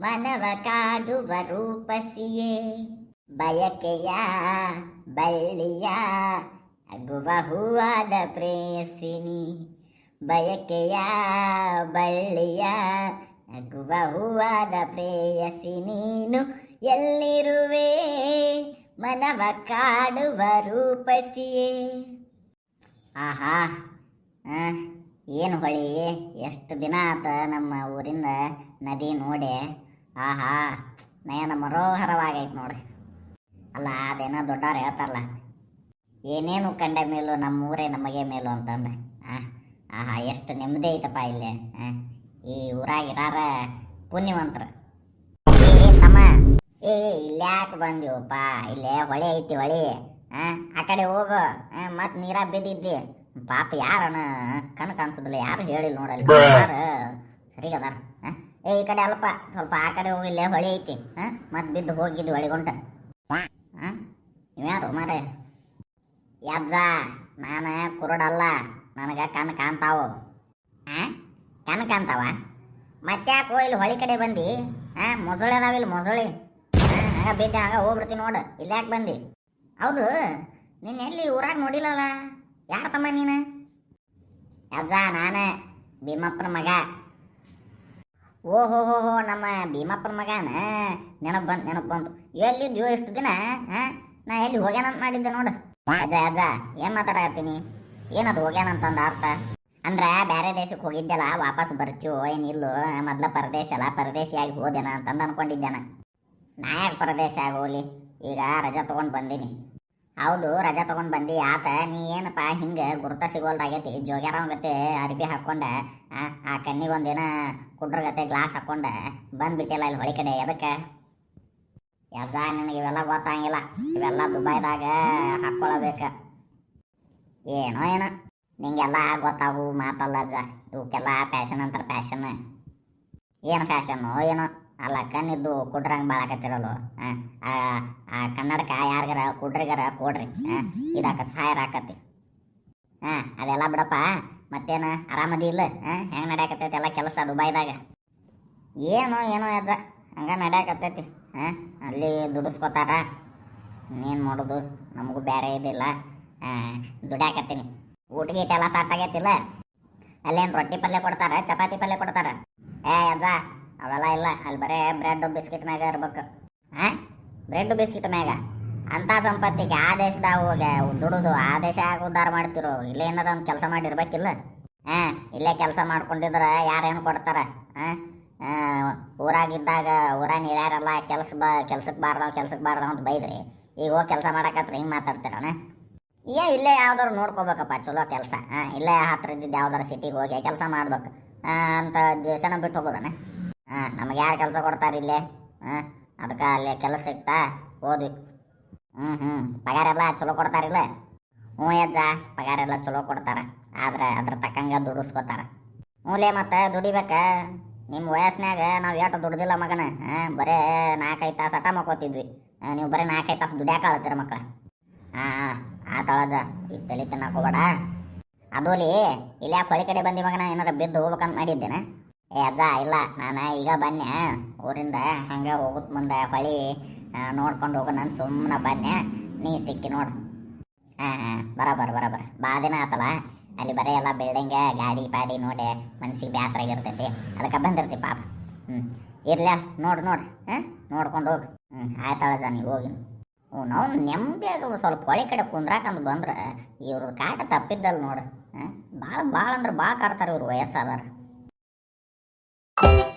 ಮನವ ಕಾಡುವ ರೂಪಸಿಯೇ, ಬಯಕೆಯ ಬಳ್ಳಿಯ ಅಗುವ ಹೂವಾದ ಪ್ರೇಯಸಿನಿ. ಬಯಕೆಯ ಬಳ್ಳಿಯ ಅಗುವ ಹೂವಾದ ಪ್ರೇಯಸಿ ನೀನು ಎಲ್ಲಿರುವೆ? ಮನವ ಕಾಡುವ ರೂಪಸಿಯೇ. ಆಹಾ ಏನು ಹೊಳಿ? ಎಷ್ಟು ದಿನ ಆತ ನಮ್ಮ ಊರಿಂದ ನದಿ ನೋಡಿ? ಆಹಾ ನಯನ ಮನೋಹರವಾಗೈತೆ ನೋಡಿ ಅಲ್ಲ ಅದೇನೋ ದೊಡ್ಡವ್ರು ಹೇಳ್ತಾರಲ್ಲ ಏನೇನು ಕಂಡ ಮೇಲೂ ನಮ್ಮ ಊರೇ ನಮಗೆ ಮೇಲು ಅಂತಂದು ಆ, ಆಹಾ ಎಷ್ಟು ನೆಮ್ಮದಿ ಐತಪ್ಪ ಇಲ್ಲಿ ಹಾಂ ಈ ಊರಾಗಿರಾರ ಪುಣ್ಯವಂತರು. ಏ ತಮ್ಮ ಏ ಇಲ್ಯಾಕೆ ಬಂದಿವಪ್ಪ? ಇಲ್ಲೇ ಹೊಳೆ ಐತಿ ಹೊಳಿ ಹಾಂ ಆ ಕಡೆ ಹೋಗು ಮತ್ತೆ ನೀರಾಗ ಬಿದ್ದಿದ್ದಿ. ಪಾಪ ಯಾರನ ಕಣ್ ಕಾಣಿಸೋದಿಲ್ಲ ಯಾರು ಹೇಳಿಲ್ಲ ನೋಡಲ್ಲ ಸರಿಗದಾರ? ಏ ಈ ಕಡೆ ಅಲ್ಪ ಸ್ವಲ್ಪ ಆ ಕಡೆ ಹೋಗಿ ಇಲ್ಲೇ ಹೊಳಿ ಐತಿ ಹಾಂ? ಮತ್ತೆ ಬಿದ್ದು ಹೋಗಿದ್ದು ಹೊಳಿಗೊಂಟ. ಇವ್ಯಾರು ಮಾರೇ ಯಜ್ಜ ನಾನು ಕುರುಡಲ್ಲ ನನಗೆ ಕಣ್ ಕಾಣ್ತಾವು. ಹಾಂ? ಕಣ್ ಕಾಣ್ತಾವ? ಮತ್ತ್ಯಾಕೋ ಇಲ್ಲಿ ಹೊಳಿ ಕಡೆ ಬಂದಿ? ಹಾಂ? ಮೊಸಳೆ ಅದಾವ ಇಲ್ಲಿ ಮೊಸಳೆ. ಹಂಗ ಬಿದ್ದೆ ಹಂಗ ಹೋಗ್ಬಿಡ್ತೀನಿ ನೋಡು ಇಲ್ಲಿ ಯಾಕೆ ಬಂದಿ? ಹೌದು ನಿನ್ನೆಲ್ಲಿ ಊರಾಗ ನೋಡಿಲ್ಲಲ್ಲ? ಯಾರ ತಮ್ಮ ನೀನು? ಅಜ್ಜ ನಾನು ಭೀಮಪ್ಪನ ಮಗ. ಓಹೋ, ಹೋ ಹೋ, ನಮ್ಮ ಭೀಮಪ್ಪನ ಮಗನ ನೆನಪು ಬಂತು ನೆನಪು ಬಂತು. ಎಲ್ಲಿದ್ಯೋ ಎಷ್ಟು ದಿನ ಹಾಂ ನಾ ಎಲ್ಲಿ ಹೋಗ್ಯಾನಂತ ಮಾಡಿದ್ದೆ ನೋಡು. ಅಜ್ಜ ಅಜ್ಜ, ಏನ್ ಮಾತಾಡತ್ತೀನಿ ಏನದು ಹೋಗ್ಯಾನಂತಂದ ಅರ್ಥ? ಅಂದ್ರ ಬೇರೆ ದೇಶಕ್ಕೆ ಹೋಗಿದ್ದೆಲ್ಲ ವಾಪಸ್ ಬರ್ತೀವೋ ಏನಿಲ್ಲೋ ಮೊದಲ ಪರದೇಶ ಅಲ್ಲ, ಪರದೇಶಿಯಾಗಿ ಹೋದೆನ ಅಂತಂದು ಅನ್ಕೊಂಡಿದ್ದೇನ ನಾ. ಯಾಕೆ ಪರದೇಶ ಹೋಗ್ಲಿ ಈಗ ರಜಾ ತಗೊಂಡ್ ಬಂದೀನಿ. ಹೌದು ರಜಾ ತಗೊಂಡ್ ಬಂದಿ ಆತ ನೀ ಏನಪ್ಪ ಹಿಂಗ ಗುರುತ ಸಿಗೋಲ್ದಾಗೈತಿ ಜೋಗ್ಯಾರವ್ ಗತೆ ಅರ್ಬಿ ಹಾಕೊಂಡ ಆ, ಕಣ್ಣಿಗೊಂದೇನ ಕುಡ್ರ ಗತೆ ಗ್ಲಾಸ್ ಹಾಕೊಂಡ ಬಂದ್ಬಿಟ್ಟಿಲ್ಲ ಇಲ್ಲಿ ಹೊಳಿ ಕಡೆ ಎದಕ್ಕೆ? ಯಜ್ಜ ನಿನಗೆ ಇವೆಲ್ಲ ಗೊತ್ತಾಗಿಲ್ಲ ಇವೆಲ್ಲ ದುಬೈದಾಗ ಹಾಕ್ಕೊಳಬೇಕ ಏನೋ ಏನೋ ನಿಂಗೆಲ್ಲ ಗೊತ್ತಾಗು ಮಾತಲ್ಲ ಅಜ್ಜ ಇವಕ್ಕೆಲ್ಲ ಫ್ಯಾಷನ್ ಅಂತಾರೆ ಫ್ಯಾಷನ್ ಏನು ಫ್ಯಾಷನ್ನು ಏನೋ? ಅಲ್ಲ, ಕಣ್ಣಿದ್ದು ಕುಡ್ರಂಗೆ ಆ ಕನ್ನಡಕ ಯಾರಿಗಾರ ಕುಡ್ರಿಗಾರ ಕೊಡ್ರಿ. ಇದಾಕತ್ ಸಹಾಯ ಆಕತಿ ಹಾಂ ಅದೆಲ್ಲ ಬಿಡಪ್ಪ, ಮತ್ತೇನು ಆರಾಮದಿ ಇಲ್ಲ? ಹೆಂಗೆ ನಡೆಯಕತ್ತೈತಿ ಎಲ್ಲ ಕೆಲಸ ದುಬೈದಾಗ? ಏನೋ ಏನೋ ಅಜ್ಜ, ಹಂಗೆ ನಡೆಯಕತ್ತೈತಿ. ಹಾಂ ಅಲ್ಲಿ ದುಡಿಸ್ಕೋತಾರ. ಇನ್ನೇನು ಮಾಡೋದು? ನಮಗೂ ಬೇರೆ ಇದಿಲ್ಲ. ದುಡ್ಯಾಕತ್ತೀನಿ. ಊಟ ಗೀಟ ಎಲ್ಲ ಸಾಟಾಗೈತಿಲ್ಲ ಅಲ್ಲೇನು ರೊಟ್ಟಿ ಪಲ್ಯ ಕೊಡ್ತಾರ, ಚಪಾತಿ ಪಲ್ಯ ಕೊಡ್ತಾರ? ಏ, ಅಜ್ಜ ಅವೆಲ್ಲ ಇಲ್ಲ. ಅಲ್ಲಿ ಬರೇ ಬ್ರೆಡ್ ಬಿಸ್ಕಿಟ್ ಮ್ಯಾಗ ಇರ್ಬೇಕು. ಹಾಂ ಬ್ರೆಡ್ ಬಿಸ್ಕಿಟ್ ಮ್ಯಾಗ. ಅಂತ ಸಂಪತ್ತಿಗೆ ಆ ದೇಶದಾಗ ದುಡುದು ಆ ದೇಶ ಉದ್ಧಾರ ಮಾಡ್ತಿರೋ? ಇಲ್ಲೇ ಏನಾರ ಒಂದು ಕೆಲಸ ಮಾಡಿರ್ಬೇಕಿಲ್ಲ ಹಾಂ ಇಲ್ಲೇ ಕೆಲಸ ಮಾಡ್ಕೊಂಡಿದ್ರೆ ಯಾರೇನು ಕೊಡ್ತಾರೆ? ಹಾಂ ಊರಾಗಿದ್ದಾಗ ಊರಾಗ ಹಿರಿಯರೆಲ್ಲ ಕೆಲಸ ಬ ಕೆಲ್ಸಕ್ಕೆ ಬಾರ್ದವ್ ಕೆಲ್ಸಕ್ಕೆ ಬಾರ್ದವ್ ಅಂತ ಬೈದ್ರಿ, ಈಗ ಹೋಗಿ ಕೆಲಸ ಮಾಡಕತ್ರ, ಹಿಂಗೆ ಮಾತಾಡ್ತೀರಣ? ಏ, ಇಲ್ಲೇ ಯಾವ್ದಾರು ನೋಡ್ಕೋಬೇಕಪ್ಪ, ಚಲೋ ಕೆಲಸ. ಹಾಂ ಇಲ್ಲೇ ಹತ್ರ ಇದ್ದಿದ್ದು ಯಾವ್ದಾರು ಸಿಟಿಗೆ ಹೋಗಿ ಕೆಲಸ ಮಾಡ್ಬೇಕು. ಅಂತ ದೇಶನ ಬಿಟ್ಟು ಹೋಗೋದಣ್ಣ ಹಾಂ, ನಮಗೆ ಯಾರು ಕೆಲಸ ಕೊಡ್ತಾರೆ ಇಲ್ಲೇ? ಹಾಂ ಅದಕ್ಕೆ ಅಲ್ಲೇ ಕೆಲಸ ಸಿಗ್ತಾ, ಓದಿ. ಹ್ಞೂ ಹ್ಞೂ ಪಗಾರೆಲ್ಲ ಚಲೋ ಕೊಡ್ತಾರಿಲ್ಲ ಹ್ಞೂ ಯಜ್ಜ, ಪಗಾರೆಲ್ಲ ಚಲೋ ಕೊಡ್ತಾರೆ. ಆದ್ರೆ ಅದ್ರ ತಕ್ಕಂಗೆ ದುಡಿಸ್ಕೋತಾರ. ಹ್ಞೂಲೇ ಮತ್ತೆ, ದುಡಿಬೇಕ? ನಿಮ್ಮ ವಯಸ್ಸಿನಾಗ ನಾವು ಎಷ್ಟು ದುಡ್ದಿಲ್ಲ ಮಗನ? ಹಾಂ, ಬರೇ ನಾಲ್ಕೈದು ತಾಸು ಹಠ ಮಕ್ಕೋತಿದ್ವಿ. ನೀವು ಬರೀ ನಾಲ್ಕೈದು ತಾಸು ದುಡ್ಯಾಕ ಆಳ್ತೀರ ಮಕ್ಕಳ ಹಾಂ ಹಾಂ ಆತಳದ ಈಗ ತಲೆ ತಿನ್ನಕೋಬೇಡ ಅದೋಲಿ ಇಲ್ಲಿ ಯಾಕೆ ಹೊಳಿ ಕಡೆ ಬಂದಿ ಮಗನ? ಏನಾರ ಬಿದ್ದು ಹೋಗ್ಬೇಕಂತ ಮಾಡಿದ್ದೇನೆ? ಏ ಅಜ್ಜ ಇಲ್ಲ. ನಾನು ಈಗ ಬನ್ನೆ ಊರಿಂದ ಹಂಗೆ ಹೋಗುತ್ತ ಮುಂದೆ ಹೊಳಿ ನೋಡ್ಕೊಂಡು ಹೋಗು ನಾನು ಸುಮ್ಮನೆ ಬನ್ನೆ. ನೀ ಸಿಕ್ಕಿ ನೋಡು. ಹಾಂ ಹಾಂ ಬರಬರ ಬರಬರ. ಭಾಳ ದಿನ ಆತಲ್ಲ ಅಲ್ಲಿ ಬರೀ ಎಲ್ಲ ಬಿಲ್ಡಿಂಗ್ ಗಾಡಿ ಪಾಡಿ ನೋಡಿ ಮನ್ಸಿಗೆ ಬೇಸರ ಆಗಿರ್ತೈತಿ. ಅದಕ್ಕೆ ಬಂದಿರ್ತಿ ಪಾಪ. ಹ್ಞೂ ಇರ್ಲ, ನೋಡು ನೋಡು. ಹಾಂ ನೋಡ್ಕೊಂಡು ಹೋಗು. ಹ್ಞೂ ಆಯ್ತಾಳಜ ನೀವು ಹೋಗಿ ಹ್ಞೂ, ನಾವು ನೆಮ್ಮದಿಯಾಗ ಸ್ವಲ್ಪ ಹೊಳೆ ಕಡೆ ಕುಂದ್ರಾಕಂದು ಬಂದ್ರೆ ಇವ್ರದ್ದು ಕಾಟ ತಪ್ಪಿದ್ದಲ್ಲ ನೋಡು. ಹಾಂ ಭಾಳ ಭಾಳ ಅಂದ್ರೆ ಭಾಳ ಕಾಡ್ತಾರೆ ಇವ್ರು ವಯಸ್ಸಾದಾರ you.